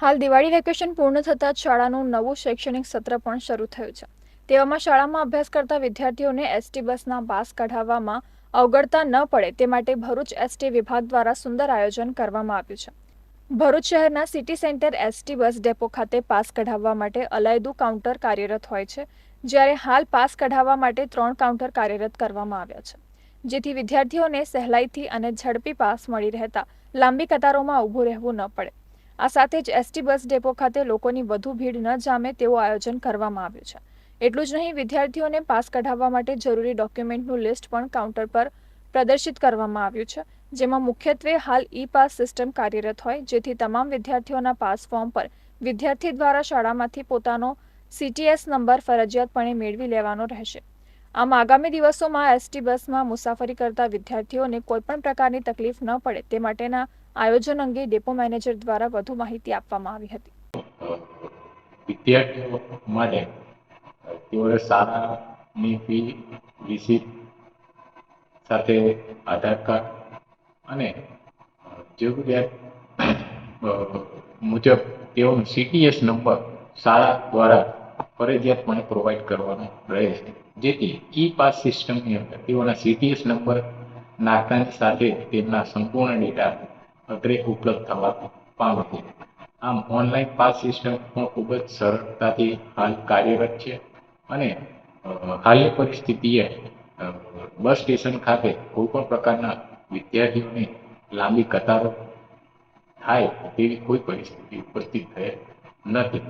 હાલ દિવાળી વેકેશન પૂર્ણ થતાં શાળાનું નવું શૈક્ષણિક સત્ર પણ શરૂ થયું છે. તેવામાં શાળામાં અભ્યાસ કરતા વિદ્યાર્થીઓને એસટી બસના પાસ કઢાવવામાં અવગડતા ન પડે તે માટે ભરૂચ એસટી વિભાગ દ્વારા સુંદર આયોજન કરવામાં આવ્યું છે. ભરૂચ શહેરના city centre ST bus depot ખાતે પાસ કઢાવવા માટે અલાયદું કાઉન્ટર કાર્યરત હોય છે, જ્યારે હાલ પાસ કઢાવવા માટે ત્રણ કાઉન્ટર કાર્યરત કરવામાં આવ્યા છે. જેથી વિદ્યાર્થીઓને સહેલાઈથી અને ઝડપી પાસ મળી રહેતા લાંબી કતારોમાં ઊભું રહેવું ન પડે. આ સાથે જ એસટી બસ ડેપો ખાતે લોકોની વધુ ભીડ ન જામે તેવું આયોજન કરવામાં આવ્યું છે. એટલું જ નહીં, વિદ્યાર્થીઓને પાસ કઢાવવા માટે જરૂરી ડોક્યુમેન્ટનું લિસ્ટ પણ કાઉન્ટર પર પ્રદર્શિત કરવામાં આવ્યું છે, જેમાં મુખ્યત્વે હાલ ઈ પાસ સિસ્ટમ કાર્યરત હોય, જેથી તમામ વિદ્યાર્થીઓના પાસ ફોર્મ પર વિદ્યાર્થી દ્વારા શાળામાંથી પોતાનો સીટીએસ નંબર ફરજિયાતપણે મેળવી લેવાનો રહેશે. આમ આગામી દિવસોમાં એસટી બસમાં મુસાફરી કરતા વિદ્યાર્થીઓને કોઈપણ પ્રકારની તકલીફ ન પડે તે માટેના આયોજન અંગે ડેપો મેનેજર દ્વારા વધુ માહિતી આપવામાં આવી હતી. વિદ્યાર્થીઓ માટે તેઓએ શાળાની ફી રિસીપ્ટ સાથે આધાર કાર્ડ અને જરૂરિયાત મુજબ તેઓનો સીટીએસ નંબર શાળા દ્વારા ફરજિયાતપણે પ્રોવાઈડ કરવાનો રહે છે. જેથી ઈ પાસ સિસ્ટમની અંદર તેઓના સીટીએસ નંબર નાખતાની સાથે તેમના સંપૂર્ણ ડેટા અત્રે ઉપલબ્ધ થવા પામતી આમ ઓનલાઈન પાસ સિસ્ટમ પણ ખૂબ જ સરળતાથી હાલ કાર્યરત છે અને હાલની પરિસ્થિતિએ બસ સ્ટેશન ખાતે કોઈ પણ પ્રકારના વિદ્યાર્થીઓની લાંબી કતારો થાય તેવી કોઈ પરિસ્થિતિ ઉપસ્થિત થયેલ નથી.